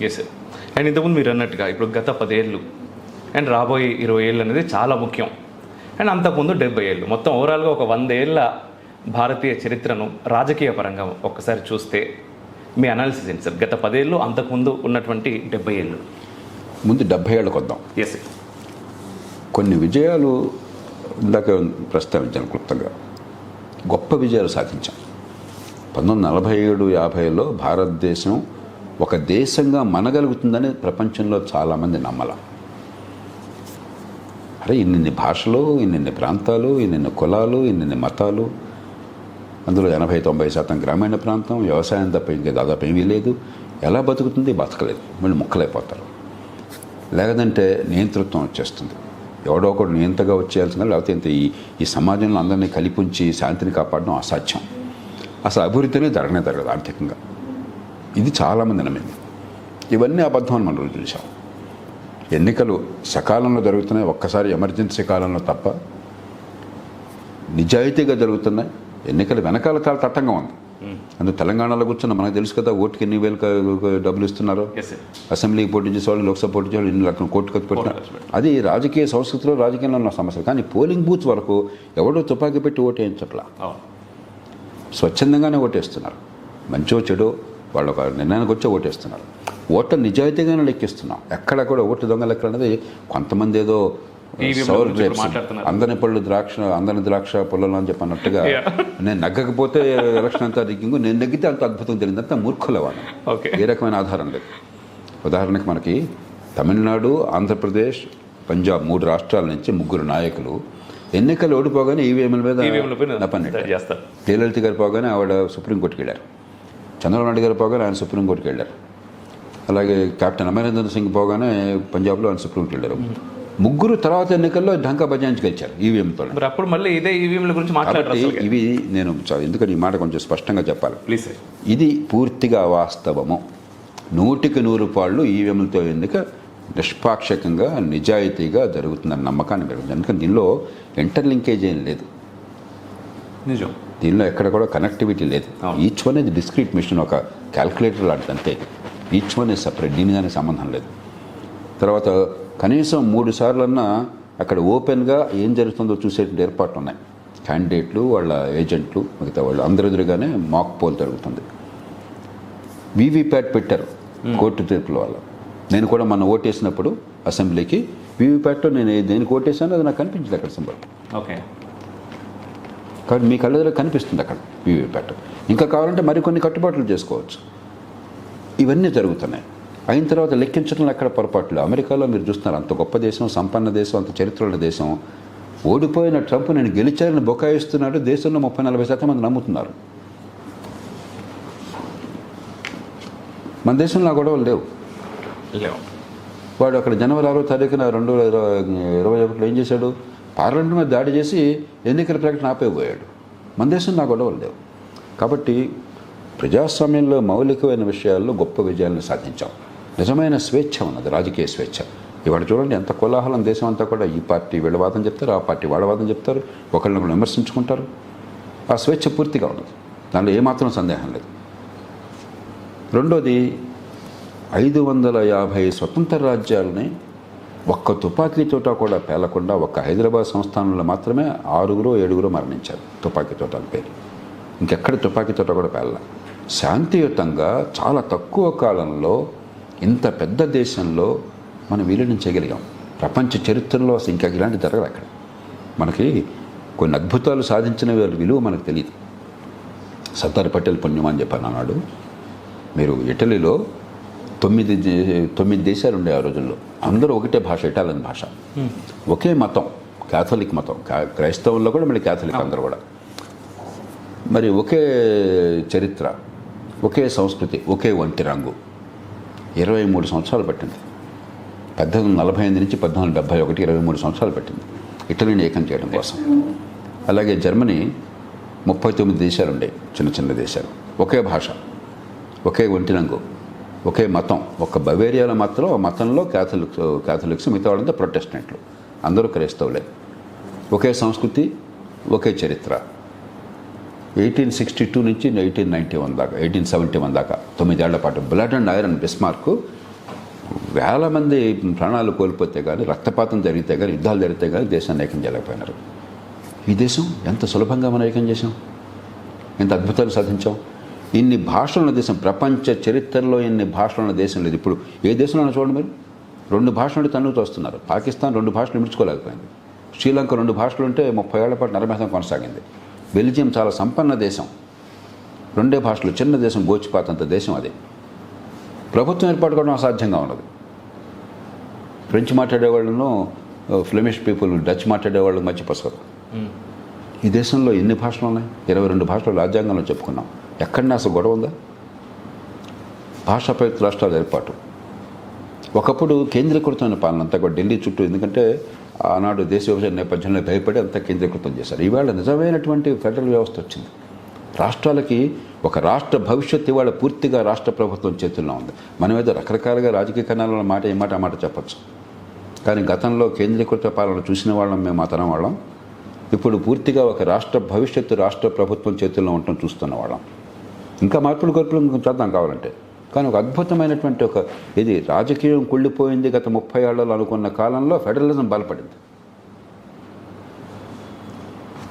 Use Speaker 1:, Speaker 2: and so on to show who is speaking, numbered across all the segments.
Speaker 1: Yes and ఇంతకుముందు మీరు అన్నట్టుగా ఇప్పుడు గత పదేళ్ళు అండ్ రాబోయే ఇరవై ఏళ్ళు అనేది చాలా ముఖ్యం. అండ్ అంతకుముందు డెబ్బై ఏళ్ళు. మొత్తం ఓవరాల్గా ఒక వంద ఏళ్ళ భారతీయ చరిత్రను రాజకీయ పరంగా ఒక్కసారి చూస్తే మీ అనాలిసిస్ ఏంటి సార్? గత పదేళ్ళు అంతకుముందు ఉన్నటువంటి డెబ్బై ఏళ్ళు.
Speaker 2: ముందు డెబ్భై ఏళ్ళకి వద్దాం.
Speaker 1: ఎస్
Speaker 2: కొన్ని విజయాలు ఇందాక ప్రస్తావించాను క్లుప్తంగా. గొప్ప విజయాలు సాధించాం. పంతొమ్మిది నలభై ఏడు యాభైలో భారతదేశం ఒక దేశంగా మనగలుగుతుందని ప్రపంచంలో చాలామంది నమ్మల. అరే ఇన్నిన్ని భాషలు ఇన్నిన్ని ప్రాంతాలు ఇన్నిన్ని కులాలు ఇన్నిన్ని మతాలు అందులో ఎనభై తొంభై శాతం గ్రామీణ ప్రాంతం వ్యవసాయం తప్ప ఇంకా దాదాపు ఏమీ లేదు. ఎలా బతుకుతుంది? బతకలేదు. మళ్ళీ ముక్కలైపోతారు. లేదంటే నియంతృత్వం వచ్చేస్తుంది. ఎవడో ఒకడు నియంతగా వచ్చేయాల్సిందా లేకపోతే ఇంత ఈ ఈ సమాజంలో అందరినీ కలిపించి శాంతిని కాపాడడం అసాధ్యం. అసలు అభివృద్ధినే జరగనే జరగదు ఆర్థికంగా. ఇది చాలామంది నమ్మింది. ఇవన్నీ అబద్ధం అని మనం చూసాం ఎన్నికలు సకాలంలో జరుగుతున్నాయి ఒక్కసారి ఎమర్జెన్సీ కాలంలో తప్ప. నిజాయితీగా జరుగుతున్నాయి. ఎన్నికలు వెనకాల చాలా తట్టంగా ఉంది. అందుకు తెలంగాణలో కూర్చున్న మనకు తెలుసు కదా ఓటుకి ఎన్ని వేలు డబ్బులు ఇస్తున్నారో. అసెంబ్లీకి పోటీ చేసేవాళ్ళు లోక్సభ పోటీ చేసేవాళ్ళు ఇన్ని లక్షల కోట్లు ఖర్చు పెట్టిన. అది రాజకీయ సంస్కృతిలో రాజకీయంలో ఉన్న సమస్య. కానీ పోలింగ్ బూత్ వరకు ఎవడో తుపాకీ పెట్టి ఓటు వేయించట్లా
Speaker 1: అవును.
Speaker 2: స్వచ్ఛందంగానే ఓటేస్తున్నారు. మంచో చెడో వాళ్ళు ఒక నిర్ణయానికి వచ్చి ఓటేస్తున్నారు ఓట్ల నిజాయితీగానే లెక్కిస్తున్నాం ఎక్కడ కూడా ఓటు దొంగ లెక్కలు అనేది కొంతమంది ఏదో. అందని పళ్ళు ద్రాక్ష అందని ద్రాక్ష పుల్లలు అని చెప్పి అన్నట్టుగా. నేను నగ్గకపోతే ఎలక్షన్ అంతా రిగ్గింగ్ నేను నెగ్గితే అంత అద్భుతం తెలియదు అంతా
Speaker 1: ఓకే
Speaker 2: ఏ రకమైన ఆధారం లేదు ఉదాహరణకు మనకి తమిళనాడు ఆంధ్రప్రదేశ్ పంజాబ్ మూడు రాష్ట్రాల నుంచి ముగ్గురు నాయకులు ఎన్నికలు ఓడిపోగానే ఈవీఎంల మీద
Speaker 1: పైన. చేస్తారు
Speaker 2: జయలలిత గారు పోగానే ఆవిడ సుప్రీంకోర్టుకి వెళ్ళారు చంద్రబాబు నాయుడు గారు పోగానే ఆయన సుప్రీంకోర్టుకి వెళ్ళారు. అలాగే కెప్టెన్ అమరేంద్ర సింగ్ పోగానే పంజాబ్లో ఆయన సుప్రీంకోర్టుకి వెళ్ళారు. ముగ్గురు తర్వాత ఎన్నికల్లో ఢంకా బజాయించి గెలిచారు ఈవీఎంతో
Speaker 1: అప్పుడు మళ్ళీ ఇదే ఈవీఎంల గురించి మాట్లాడరు
Speaker 2: ఇవి నేను ఎందుకని ఈ మాట కొంచెం స్పష్టంగా చెప్పాలి.
Speaker 1: ప్లీజ్
Speaker 2: ఇది పూర్తిగా వాస్తవము. నూటికి నూరు పాళ్ళు ఈవీఎంలతో ఎన్నిక నిష్పాక్షికంగా నిజాయితీగా జరుగుతుందన్న నమ్మకాన్ని పెరుగుతుంది. ఎందుకంటే దీనిలో ఇంటర్లింకేజ్ ఏం లేదు.
Speaker 1: నిజం.
Speaker 2: దీనిలో ఎక్కడ కూడా కనెక్టివిటీ లేదు. ఈచ్ వన్ ఇది డిస్క్రీట్ మిషన్ ఒక క్యాల్కులేటర్ లాంటిది అంతే. ఈచ్ వన్ ఇస్ సపరేట్ దీనిగానే సంబంధం లేదు. తర్వాత కనీసం మూడు సార్లన్నా అక్కడ ఓపెన్గా ఏం జరుగుతుందో చూసేటువంటి ఏర్పాట్లు ఉన్నాయి. క్యాండిడేట్లు వాళ్ళ ఏజెంట్లు మిగతా వాళ్ళు అందరి ఎదురుగానే మాక్ పోల్ జరుగుతుంది. వీవీప్యాట్ పెట్టారు కోర్టు తీర్పుల వల్ల. నేను కూడా మన ఓటేసినప్పుడు అసెంబ్లీకి వీవీప్యాట్లో నేను దేనికి ఓటేసానో అది నాకు కనిపించలేదు అక్కడ సింబల్
Speaker 1: ఓకే.
Speaker 2: కాబట్టి మీ కళ్ళెదురు కనిపిస్తుంది అక్కడ వీవీప్యాట్. ఇంకా కావాలంటే మరికొన్ని కట్టుబాట్లు చేసుకోవచ్చు. ఇవన్నీ జరుగుతున్నాయి. అయిన తర్వాత లెక్కించడంలో ఎక్కడ పొరపాట్లు? అమెరికాలో మీరు చూస్తున్నారు అంత గొప్ప దేశం సంపన్న దేశం అంత చరిత్ర దేశం. ఓడిపోయిన ట్రంప్ నేను గెలిచానని బొకాయిస్తున్నాడు దేశంలో ముప్పై నలభై శాతం మంది నమ్ముతున్నారు. మన దేశంలో ఆ గొడవలు లేవు.
Speaker 1: లేవు.
Speaker 2: వాడు అక్కడ జనవరి ఆరో తారీఖున రెండు వేల ఇరవై ఇరవై ఒకటిలో ఏం చేశాడు? పార్లమెంట్ మీద దాడి చేసి ఎన్నికల ప్రకటన ఆపేపోయాడు మన దేశం నా గొడవలు లేవు. కాబట్టి ప్రజాస్వామ్యంలో మౌలికమైన విషయాల్లో గొప్ప విజయాలను సాధించాం. నిజమైన స్వేచ్ఛ ఉన్నది రాజకీయ స్వేచ్ఛ. ఇవాళ చూడండి ఎంత కోలాహలం దేశం అంతా కూడా ఈ పార్టీ వీళ్ళ వాదం చెప్తారు ఆ పార్టీ వాళ్ళ వాదం చెప్తారు ఒకరినొకరు విమర్శించుకుంటారు. ఆ స్వేచ్ఛ పూర్తిగా ఉన్నది. దానిలో ఏమాత్రం సందేహం లేదు. రెండోది ఐదు వందల యాభై స్వతంత్ర రాజ్యాలని ఒక్క తుపాకీతోట కూడా పేలకుండా ఒక్క హైదరాబాద్ సంస్థానంలో మాత్రమే ఆరుగురు ఏడుగురు మరణించారు తుపాకీతోట అని పేరు. ఇంకెక్కడ తుపాకీతోట కూడా పేల శాంతియుతంగా చాలా తక్కువ కాలంలో ఇంత పెద్ద దేశంలో మనం విలీనం చేయగలిగాం. ప్రపంచ చరిత్రలో అసలు ఇంకా ఇలాంటి జరగదు అక్కడ. మనకి కొన్ని అద్భుతాలు సాధించిన విలువ మనకు తెలియదు సర్దార్ పటేల్ పుణ్యం అని చెప్పాను అన్నాడు మీరు ఇటలీలో తొమ్మిది తొమ్మిది దేశాలు ఉండే ఆ రోజుల్లో. అందరూ ఒకటే భాష ఇటాలియన్ భాష. ఒకే మతం క్యాథలిక్ మతం. క్రైస్తవుల్లో కూడా మళ్ళీ క్యాథలిక్ అందరూ కూడా. మరి ఒకే చరిత్ర ఒకే సంస్కృతి ఒకే వంటి రంగు. ఇరవై మూడు సంవత్సరాలు పట్టింది. పద్దెనిమిది నలభై ఎనిమిది నుంచి పద్నాలుగు డెబ్బై ఒకటి ఇరవై మూడు సంవత్సరాలు పట్టింది. ఇటలీని ఏకం చేయడం కోసం. అలాగే జర్మనీ ముప్పై తొమ్మిది దేశాలు ఉండే చిన్న చిన్న దేశాలు. ఒకే భాష ఒకే ఒంటి రంగు. ఒకే మతం. ఒక బవేరియాలో మతంలో ఆ మతంలో క్యాథలిక్స్ క్యాథలిక్స్ మిగతా వాళ్ళంతా ప్రొటెస్టెంట్లు. అందరూ క్రైస్తవులే. ఒకే సంస్కృతి ఒకే చరిత్ర. ఎయిటీన్ సిక్స్టీ టూ నుంచి ఎయిటీన్ నైంటీ వన్ దాకా ఎయిటీన్ సెవెంటీ వన్ దాకా తొమ్మిదేళ్ళ పాటు బ్లడ్ అండ్ ఐరన్ బిస్మార్క్ వేల మంది ప్రాణాలు కోల్పోతే కానీ రక్తపాతం జరిగితే కానీ యుద్ధాలు జరిగితే కానీ దేశాన్ని ఏకం చేయలేకపోయినారు. ఈ దేశం ఎంత సులభంగా మనం ఏకం చేసాం ఎంత అద్భుతాలు సాధించాం? ఇన్ని భాషలున్న దేశం ప్రపంచ చరిత్రలో ఇన్ని భాషలున్న దేశం లేదు. ఇప్పుడు ఏ దేశంలో చూడండి మీరు. రెండు భాషలు తన్నుతూ వస్తున్నారు. పాకిస్తాన్ రెండు భాషలు మిర్చుకోలేకపోయింది శ్రీలంక రెండు భాషలు ఉంటే ముప్పై ఏళ్ళ పాటు నరమేధం కొనసాగింది. బెల్జియం చాలా సంపన్న దేశం. రెండే భాషలు చిన్న దేశం గోచిపాతంత దేశం అది. ప్రభుత్వం ఏర్పాటు కావడం అసాధ్యంగా ఉన్నది. ఫ్రెంచ్ మాట్లాడేవాళ్ళను ఫ్లెమిష్ పీపుల్ డచ్ మాట్లాడేవాళ్ళు మధ్య పసరు.
Speaker 1: మ్మ్.
Speaker 2: ఈ దేశంలో ఎన్ని భాషలు ఉన్నాయి? ఇరవై రెండు భాషలు రాజ్యాంగంలో చెప్పుకున్నాం. ఎక్కడన్నా అసలు గొడవ ఉందా? భాషా ప్రయుక్త రాష్ట్రాల ఏర్పాటు. ఒకప్పుడు కేంద్రీకృతమైన పాలన అంతా కూడా ఢిల్లీ చుట్టూ ఎందుకంటే ఆనాడు దేశ విభజన నేపథ్యంలో భయపడి అంతా కేంద్రీకృతం చేశారు. ఇవాళ నిజమైనటువంటి ఫెడరల్ వ్యవస్థ వచ్చింది. రాష్ట్రాలకి ఒక రాష్ట్ర భవిష్యత్తు ఇవాళ పూర్తిగా రాష్ట్ర ప్రభుత్వం చేతుల్లో ఉంది. మనం ఏదో రకరకాలుగా రాజకీయ కణాలలో మాట ఏ మాట ఆ మాట చెప్పచ్చు. కానీ గతంలో కేంద్రీకృత పాలన చూసిన వాళ్ళం మేము అతనం వాళ్ళం. ఇప్పుడు పూర్తిగా ఒక రాష్ట్ర భవిష్యత్తు రాష్ట్ర ప్రభుత్వం చేతుల్లో ఉండటం చూస్తున్న వాళ్ళం. ఇంకా మార్పులు కొరపులు చేద్దాం కావాలంటే. కానీ ఒక అద్భుతమైనటువంటి ఒక ఇది రాజకీయం కుళ్ళిపోయింది గత ముప్పై ఏళ్ళలో అనుకున్న కాలంలో ఫెడరలిజం బలపడింది.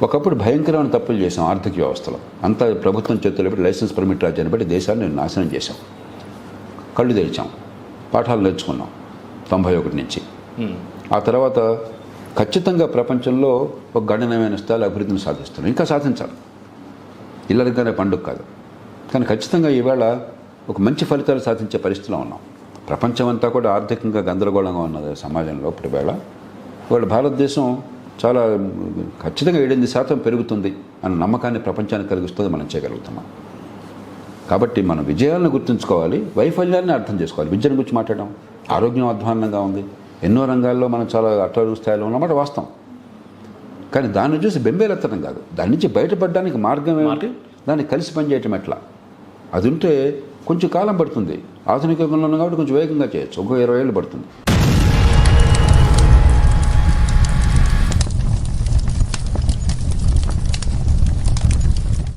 Speaker 2: ఒకప్పుడు భయంకరమైన తప్పులు చేసాం ఆర్థిక వ్యవస్థలో. అంతా ప్రభుత్వం చేతుల్లో పెట్టి లైసెన్స్ పర్మిట్ రాజ్యాన్ని బట్టి దేశాన్ని నాశనం చేశాం. కళ్ళు తెరిచాం. పాఠాలు నేర్చుకున్నాం తొంభై ఒకటి నుంచి. ఆ తర్వాత ఖచ్చితంగా ప్రపంచంలో ఒక గణనీయమైన స్థాయి అభివృద్ధిని సాధిస్తున్నాం. ఇంకా సాధించాలి. ఇల్లరిగానే పండుగ కాదు. కానీ ఖచ్చితంగా ఈవేళ ఒక మంచి ఫలితాలు సాధించే పరిస్థితిలో ఉన్నాం. ప్రపంచం అంతా కూడా ఆర్థికంగా గందరగోళంగా ఉన్నది సమాజంలో ఇప్పుడు వేళ. ఇవాళ భారతదేశం చాలా ఖచ్చితంగా ఏడెనిమిది శాతం పెరుగుతుంది అన్న నమ్మకాన్ని ప్రపంచానికి కలిగిస్తుంది మనం చేయగలుగుతున్నాం కాబట్టి మనం విజయాలను గుర్తుంచుకోవాలి వైఫల్యాన్ని అర్థం చేసుకోవాలి. విద్యను గురించి మాట్లాడడం ఆరోగ్యం అధ్వాన్నంగా ఉంది. ఎన్నో రంగాల్లో మనం చాలా అట్టడుగు స్థాయిలో ఉన్నమాట వాస్తవం. కానీ దాన్ని చూసి బెంబేలెత్తడం కాదు. దాని నుంచి బయటపడడానికి మార్గం ఏమిటి? దాన్ని కలిసి పనిచేయటం ఎట్లా? అది ఉంటే కొంచెం కాలం పడుతుంది. ఆధునిక యుగంలో కాబట్టి కొంచెం వేగంగా చేయొచ్చు. ఒక ఇరవై ఏళ్ళు పడుతుంది.